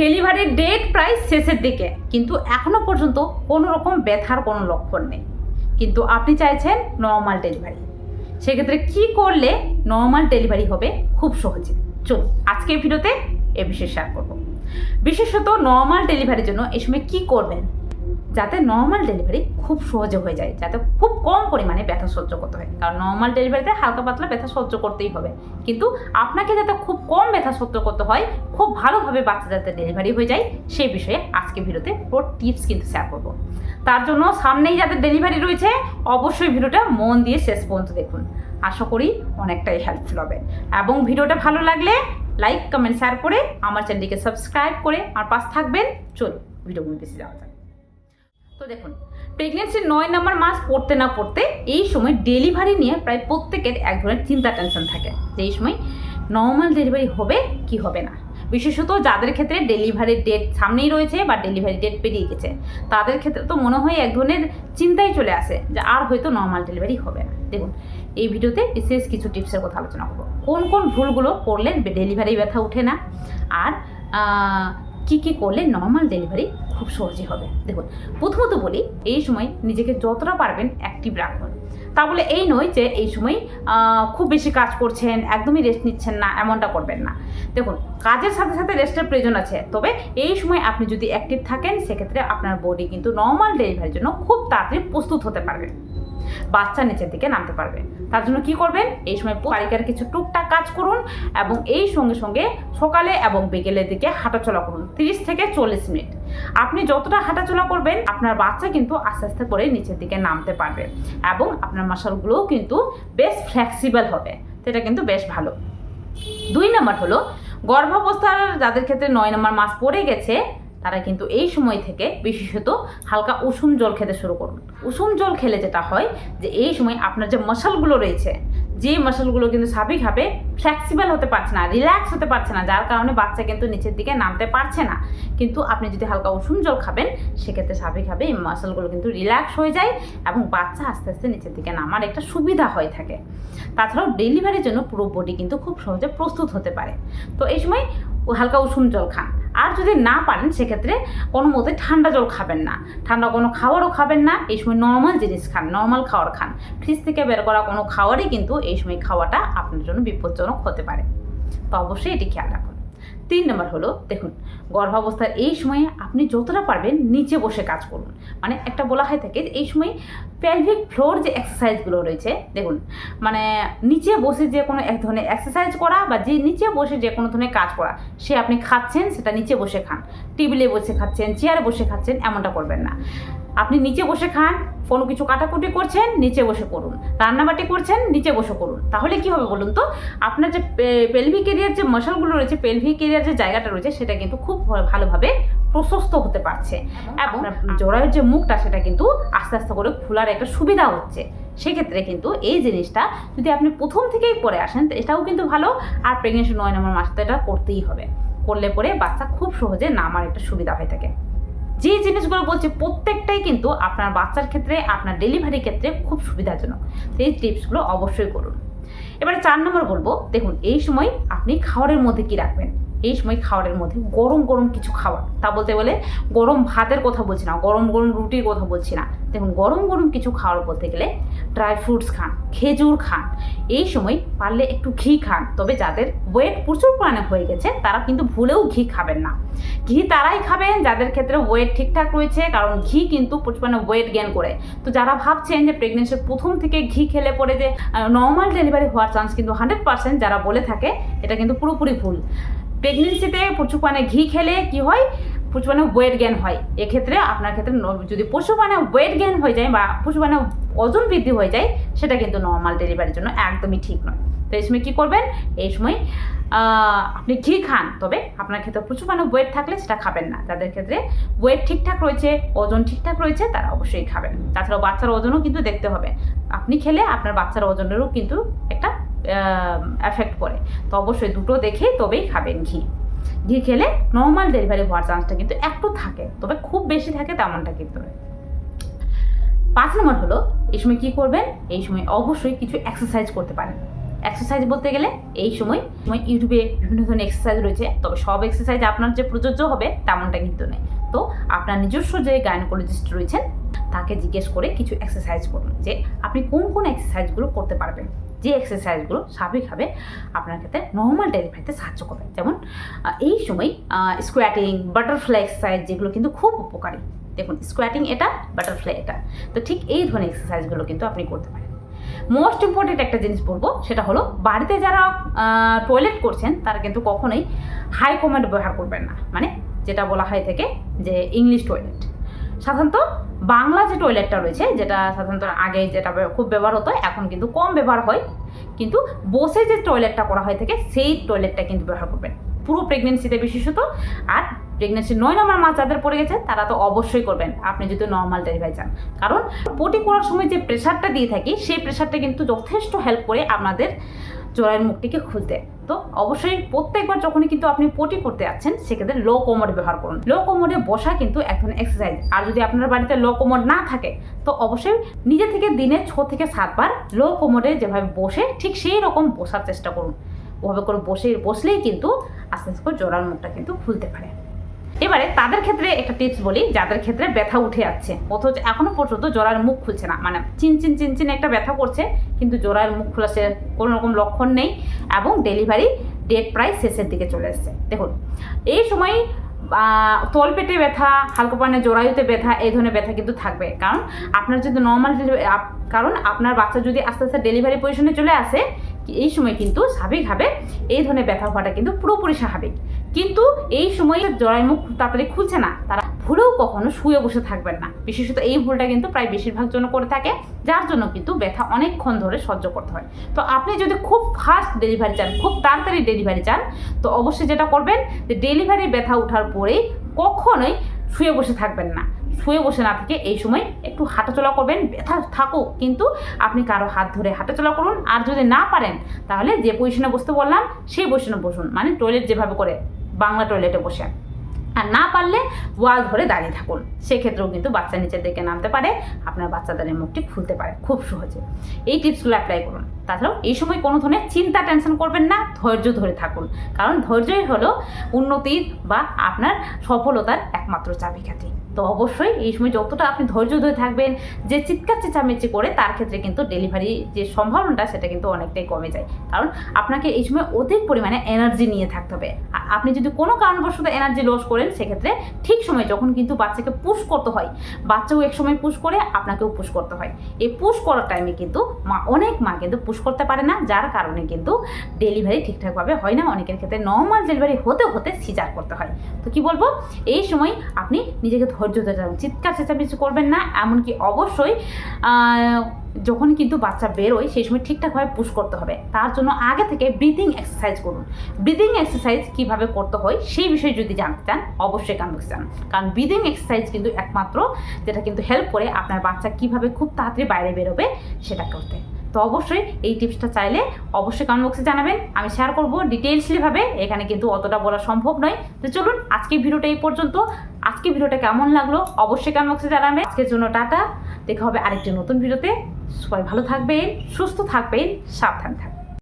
ডেলিভারির ডেট প্রায় শেষের দিকে, কিন্তু এখনও পর্যন্ত কোনো রকম ব্যথার কোনো লক্ষণ নেই। কিন্তু আপনি চাইছেন নর্মাল ডেলিভারি সেক্ষেত্রে কি করলে নর্মাল ডেলিভারি হবে খুব সহজে? চলুন আজকে ভিডিওতে এ বিষয়ে শেয়ার করব। বিশেষত নর্মাল ডেলিভারির জন্য এই সময় কী করবেন? যাতে নর্মাল ডেলিভারি খুব সহজে হয়ে যায়, যাতে খুব কম পরিমাণে ব্যথা সহ্য করতে হয়। কারণ নর্মাল ডেলিভারিতে হালকা পাতলা ব্যথা সহ্য করতেই হবে। কিন্তু আপনাকে যাতে খুব কম ব্যথা সহ্য করতে হয়, খুব ভালোভাবে বাচ্চা যাতে ডেলিভারি হয়ে যায়, সেই বিষয়ে আজকে ভিডিওতে পুরো টিপস কিন্তু শেয়ার করব। তার জন্য সামনেই যাদের ডেলিভারি রয়েছে, অবশ্যই ভিডিওটা মন দিয়ে শেষ পর্যন্ত দেখুন। আশা করি অনেকটাই হেল্পফুল হবে। এবং ভিডিওটা ভালো লাগলে লাইক কমেন্ট শেয়ার করে আমার চ্যানেলটিকে সাবস্ক্রাইব করে আমার পাশ থাকবেন। চলুন ভিডিওগুলো বেশি যাওয়া যাক। তো দেখুন প্রেগনেন্সির নয় নাম্বার মাস পড়তে না পড়তে এই সময় ডেলিভারি নিয়ে প্রায় প্রত্যেকের এক ধরনের চিন্তা টেনশন থাকে যে এই সময় নর্মাল ডেলিভারি হবে কি হবে না? বিশেষত যাদের ক্ষেত্রে ডেলিভারির ডেট সামনেই রয়েছে বা ডেলিভারি ডেট পেরিয়ে গেছে, তাদের ক্ষেত্রে তো মনে হয় এক ধরনের চিন্তাই চলে আসে যে আর হয়তো নর্মাল ডেলিভারি হবে না। দেখুন, এই ভিডিওতে বিশেষ কিছু টিপসের কথা আলোচনা করব। কোন কোন ভুলগুলো করলে ডেলিভারি ব্যথা ওঠে না? আর কি কি করলে নর্মাল ডেলিভারি খুব সহজে হবে? দেখুন, প্রথমত বলি, এই সময় নিজেকে যতটা পারবেন অ্যাক্টিভ রাখুন। তা বলে এই নয় যে এই সময় খুব বেশি কাজ করছেন, একদমই রেস্ট নিচ্ছেন না, এমনটা করবেন না। দেখুন, কাজের সাথে সাথে রেস্টের প্রয়োজন আছে। তবে এই সময় আপনি যদি অ্যাক্টিভ থাকেন, সেক্ষেত্রে আপনার বডি কিন্তু নর্মাল ডেলিভারির জন্য খুব তাড়াতাড়ি প্রস্তুত হতে পারবে। বাচ্চা নিচের দিকে নামতে পারবে। তার জন্য কি করবেন? এই সময় বাড়িকার কিছু টুকটাক কাজ করুন এবং এই সঙ্গে সঙ্গে সকালে এবং বিকেলের দিকে হাঁটাচলা করুন। তিরিশ থেকে চল্লিশ মিনিট। আপনি যতটা হাঁটাচলা করবেন, আপনার বাচ্চা কিন্তু আস্তে আস্তে করে নিচের দিকে নামতে পারবে এবং আপনার মাসালগুলোও কিন্তু বেশ ফ্লেক্সিবল হবে। সেটা কিন্তু বেশ ভালো। দুই নম্বর হলো, গর্ভাবস্থার যাদের ক্ষেত্রে নয় নম্বর মাস পড়ে গেছে তারা কিন্তু এই সময় থেকে বিশেষত হালকা উষুম জল খেতে শুরু করুন উষুম জল খেলে যেটা হয় যে এই সময় আপনার যে মশালগুলো রয়েছে, যে মশালগুলো কিন্তু স্বাভাবিকভাবে ফ্লেক্সিবল হতে পারছে না রিল্যাক্স হতে পারছে না, যার কারণে বাচ্চা কিন্তু নিচের দিকে নামতে পারছে না। কিন্তু আপনি যদি হালকা উষুম জল খাবেন, সেক্ষেত্রে স্বাভাবিকভাবে এই মাসলগুলো কিন্তু রিল্যাক্স হয়ে যায় এবং বাচ্চা আস্তে আস্তে নিচের দিকে নামার একটা সুবিধা হয়ে থাকে। তাছাড়াও ডেলিভারির জন্য পুরো বডি কিন্তু খুব সহজে প্রস্তুত হতে পারে। তো এই সময় হালকা উষুম জল খান। আর যদি না পারেন, সেক্ষেত্রে কোনো মতে ঠান্ডা জল খাবেন না। ঠান্ডা কোনো খাবারও খাবেন না, এই সময় নর্মাল জিনিস খান নর্মাল খাওয়ার খান। ফ্রিজ থেকে বের করা কোনো খাবারই কিন্তু এই সময় খাওয়াটা আপনার জন্য বিপজ্জনক হতে পারে। তো অবশ্যই এটি খেয়াল রাখুন। তিন নম্বর হলো, দেখুন গর্ভাবস্থার এই সময়ে আপনি যতটা পারবেন নিচে বসে কাজ করুন। মানে একটা বলা হয়ে থাকে এই সময় প্যালভিক ফ্লোর যে এক্সারসাইজগুলো রয়েছে, দেখুন মানে নিচে বসে যে কোনো এক ধরনের এক্সারসাইজ করা বা যে নিচে বসে যে কোনো ধরনের কাজ করা, সে আপনি খাচ্ছেন, সেটা নিচে বসে খান। টেবিলে বসে খাচ্ছেন চেয়ারে বসে খাচ্ছেন, এমনটা করবেন না। আপনি নিচে বসে খান কোনো কিছু কাটাকুটি করছেন নিচে বসে করুন রান্নাবাটি করছেন নিচে বসে করুন তাহলে কি হবে বলুন তো? আপনার যে পেলভিক এরিয়ার যে মশালগুলো রয়েছে পেলভিক এরিয়ার যে জায়গাটা রয়েছে সেটা কিন্তু খুব ভালোভাবে প্রশস্ত হতে পারছে। এবং জরায়ুর যে মুখটা সেটা কিন্তু আস্তে আস্তে করে খোলার একটা সুবিধা হচ্ছে। সেক্ষেত্রে কিন্তু এই জিনিসটা যদি আপনি প্রথম থেকেই পরে আসেন এটাও কিন্তু ভালো। আর প্রেগনেন্সি নয় নম্বর মাসে তো এটা করতেই হবে। করলে পরে বাচ্চা খুব সহজে নামার একটা সুবিধা হয়ে থাকে। যে জিনিসগুলো বলছি প্রত্যেকটাই কিন্তু আপনার বাচ্চার ক্ষেত্রে, আপনার ডেলিভারি ক্ষেত্রে খুব সুবিধাজনক। সেই টিপসগুলো অবশ্যই করুন। এবারে চার নম্বর বলব, দেখুন এই সময় আপনি খাওয়ারের মধ্যে কি রাখবেন? এই সময় খাবারের মধ্যে গরম গরম কিছু খাবার। তা বলতে বলে গরম ভাতের কথা বলছি না, গরম গরম রুটির কথা বলছি না। দেখুন, গরম গরম কিছু খাওয়ার বলতে গেলে ড্রাই ফ্রুটস খান, খেজুর খান, এই সময় পারলে একটু ঘি খান। তবে যাদের ওয়েট প্রচুর পরিমাণে হয়ে গেছে, তারা কিন্তু ভুলেও ঘি খাবেন না। ঘি তারাই খাবেন, যাদের ক্ষেত্রে ওয়েট ঠিকঠাক রয়েছে, কারণ ঘি কিন্তু প্রচুর পরিমাণে ওয়েট গেন করে। তো যারা ভাবছেন যে প্রেগনেন্সির প্রথম থেকে ঘি খেলে পরে যে নর্মাল ডেলিভারি হওয়ার চান্স কিন্তু হান্ড্রেড পার্সেন্ট যারা বলে থাকে, এটা কিন্তু পুরোপুরি ভুল। প্রেগনেন্সিতে প্রচুর পরিমাণে ঘি খেলে কি হয়? প্রচুর পরিমাণে ওয়েট গেন হয়। এক্ষেত্রে আপনার ক্ষেত্রে যদি প্রচুর পরিমাণে ওয়েট গেন হয়ে যায় বা প্রচুর পরিমাণে ওজন বৃদ্ধি হয়ে যায়, সেটা কিন্তু নর্মাল ডেলিভারির জন্য একদমই ঠিক নয়। তো এই সময় কী করবেন? এই সময় আপনি ঘি খান, তবে আপনার ক্ষেত্রে প্রচুর পরিমাণে ওয়েট থাকলে সেটা খাবেন না। যাদের ক্ষেত্রে ওয়েট ঠিকঠাক রয়েছে, ওজন ঠিকঠাক রয়েছে, তারা অবশ্যই খাবেন। তাছাড়াও বাচ্চার ওজনও কিন্তু দেখতে হবে। আপনি খেলে আপনার বাচ্চার ওজনেরও কিন্তু এফেক্ট পড়ে তো অবশ্যই দুটো দেখে তবেই খাবেন ঘি। ঘি খেলে নর্মাল ডেলিভারি হওয়ার চান্সটা কিন্তু একটু থাকে, তবে খুব বেশি থাকে তেমনটা কিন্তু নয়। পাঁচ নম্বর হলো, এই সময় কি করবেন? এই সময় অবশ্যই কিছু এক্সারসাইজ করতে পারেন। এক্সারসাইজ বলতে গেলে এই সময় সময় ইউটিউবে বিভিন্ন ধরনের এক্সারসাইজ রয়েছে, তবে সব এক্সারসাইজ আপনার যে প্রযোজ্য হবে তেমনটা কিন্তু নেই তো আপনার নিজস্ব যে গাইনোকোলজিস্ট রয়েছেন, তাকে জিজ্ঞেস করে কিছু এক্সারসাইজ করুন যে আপনি কোন কোন এক্সারসাইজগুলো করতে পারবেন। যে এক্সারসাইজগুলো স্বাভাবিকভাবে আপনার ক্ষেত্রে নর্মাল ডেলিভারিতে সাহায্য করবে। যেমন এই সময় স্কোয়াটিং বাটারফ্লাই এক্সারসাইজ যেগুলো কিন্তু খুব উপকারী। দেখুন স্কোয়াটিং এটা বাটারফ্লাই এটা। তো ঠিক এই ধরনের এক্সারসাইজগুলো কিন্তু আপনি করতে পারেন। মোস্ট ইম্পর্টেন্ট একটা জিনিস বলব, সেটা হলো বাড়িতে যারা টয়লেট করছেন, তারা কিন্তু কখনোই হাই কমেন্ট ব্যবহার করবেন না। মানে যেটা বলা হয় থেকে যে ইংলিশ টয়লেট সাধারণত বাংলা যে টয়লেটটা রয়েছে, যেটা সাধারণত আগে যেটা খুব ব্যবহার হতো, এখন কিন্তু কম ব্যবহার হয়। কিন্তু বসে যে টয়লেটটা করা হয় থেকে, সেই টয়লেটটা কিন্তু ব্যবহার করবেন। পুরো প্রেগনেন্সিতে বিশেষত। আর প্রেগনেন্সি নয় নম্বর মাস যাদের পড়ে গেছে, তারা তো অবশ্যই করবেন। আপনি যদি নর্মাল ডেলিভারি চান। কারণ পটি করার সময় যে প্রেশারটা দিয়ে থাকি, সেই প্রেশারটা কিন্তু যথেষ্ট হেল্প করে আপনাদের জোড়ায়ের মুখটিকে খুলতে। তো অবশ্যই প্রত্যেকবার যখনই কিন্তু আপনি পটি করতে যাচ্ছেন, সেক্ষেত্রে লো কোমোড ব্যবহার করুন। লো কোমরে বসা কিন্তু এখন এক্সারসাইজ আর যদি আপনার বাড়িতে লো কোমোড না থাকে, তো অবশ্যই নিজে থেকে দিনে ছ থেকে সাতবার লো কোমরে যেভাবে বসে, ঠিক সেই রকম বসার চেষ্টা করুন। ওভাবে করে বসে, বসলেই কিন্তু আস্তে আস্তে করে জোড়ার মুখটা কিন্তু খুলতে পারে। এবারে তাদের ক্ষেত্রে একটা টিপস বলি, যাদের ক্ষেত্রে ব্যথা উঠে যাচ্ছে। অথচ এখনও পর্যন্ত জোড়ার মুখ খুলছে না। মানে চিনচিন চিনচিন একটা ব্যথা করছে, কিন্তু জোড়ার মুখ খোলা সে কোনো রকম লক্ষণ নেই এবং ডেলিভারি ডেট প্রায় শেষের দিকে চলে এসছে। দেখুন, এই সময় তলপেটে ব্যথা, হালকা পানে জোড়ায়ুতে ব্যথা, এই ধরনের ব্যথা কিন্তু থাকবে। কারণ আপনার যদি নর্মাল কারণ আপনার বাচ্চা যদি আস্তে আস্তে ডেলিভারি পজিশনে চলে আসে এই সময় কিন্তু স্বাভাবিকভাবে এই ধরনের ব্যথা হওয়াটা কিন্তু পুরোপুরি স্বাভাবিক। কিন্তু এই সময় জরায় মুখ তাড়াতাড়ি খুলছে না, তারা ভুলেও কখনো শুয়ে বসে থাকবেন না। বিশেষত এই ভুলটা কিন্তু প্রায় বেশিরভাগ জন্য করে থাকে, যার জন্য কিন্তু ব্যথা অনেকক্ষণ ধরে সহ্য করতে হয়। তো আপনি যদি খুব ফাস্ট ডেলিভারি চান, খুব তাড়াতাড়ি ডেলিভারি চান, তো অবশ্যই যেটা করবেন যে ডেলিভারি ব্যথা ওঠার পরেই কখনোই শুয়ে বসে থাকবেন না। শুয়ে বসে না থেকে এই সময় একটু হাঁটাচলা করবেন, ব্যথা থাকুক, কিন্তু আপনি কারও হাত ধরে হাঁটাচলা করুন। আর যদি না পারেন, তাহলে যে পজিশনে বসতে বললাম, সেই পজিশনে বসুন। মানে টয়লেট যেভাবে করে বাংলা টয়লেটে বসে। আর না পারলে ওয়াল ধরে দাঁড়িয়ে থাকুন। সেক্ষেত্রেও কিন্তু বাচ্চা নিচের দিকে নামতে পারে, আপনার বাচ্চাদের মুখটি খুলতে পারে খুব সহজে। এই টিপসগুলো অ্যাপ্লাই করুন। তাছাড়াও এই সময় কোনো ধরনের চিন্তা টেনশন করবেন না, ধৈর্য ধরে থাকুন। কারণ ধৈর্যই হলো উন্নতির বা আপনার সফলতার একমাত্র চাবিকাঠি। তো অবশ্যই এই সময় যতটা আপনি ধৈর্য ধরে থাকবেন, যে চিৎকার চেঁচামেচি করে, তার ক্ষেত্রে কিন্তু ডেলিভারি যে সম্ভাবনাটা, সেটা কিন্তু অনেকটাই কমে যায়। কারণ আপনাকে এই সময় অধিক পরিমাণে এনার্জি নিয়ে থাকতে হবে। আপনি যদি কোনো কারণবশত এনার্জি লস করেন, সেক্ষেত্রে ঠিক সময় যখন কিন্তু বাচ্চাকে পুশ করতে হয়, বাচ্চাও এক সময় পুশ করে, আপনাকেও পুশ করতে হয়। এই পুশ করার টাইমে কিন্তু মা, অনেক মা কিন্তু পুশ করতে পারে না, যার কারণে কিন্তু ডেলিভারি ঠিকঠাকভাবে হয় না। অনেকের ক্ষেত্রে নর্মাল ডেলিভারি হতে হতে সিজার করতে হয়। তো কি বলব? এই সময় আপনি নিজেকে ধৈর্য ধরে রাখুন চিৎকার, চেঁচামেচি করবেন না, এমনকি অবশ্যই যখন কিন্তু বাচ্চা বেরোয়, সেই সময় ঠিকঠাকভাবে পুশ করতে হবে। তার জন্য আগে থেকে ব্রিদিং এক্সারসাইজ করুন। ব্রিদিং এক্সারসাইজ কীভাবে করতে হয়, সেই বিষয়ে যদি জানতে চান, অবশ্যই বসে যান কারণ ব্রিদিং এক্সারসাইজ কিন্তু একমাত্র যেটা কিন্তু হেল্প করে আপনার বাচ্চা কীভাবে খুব তাড়াতাড়ি বাইরে বেরোবে, সেটা করতে। তো অবশ্যই এই টিপসটা চাইলে অবশ্যই কমেন্ট বক্সে জানাবেন। আমি শেয়ার করব ডিটেলসলিভাবে এখানে কিন্তু অতটা বলা সম্ভব নয়। তো চলুন আজকে ভিডিওটা এই পর্যন্ত। আজকে ভিডিওটা কেমন লাগল অবশ্যই কেমন বক্সে জানাবে। আজকের জন্য টাটা। দেখা হবে আরেকটি নতুন ভিডিওতে। সবাই ভালো থাকবেন, সুস্থ থাকবেন, সাবধান থাকবেন।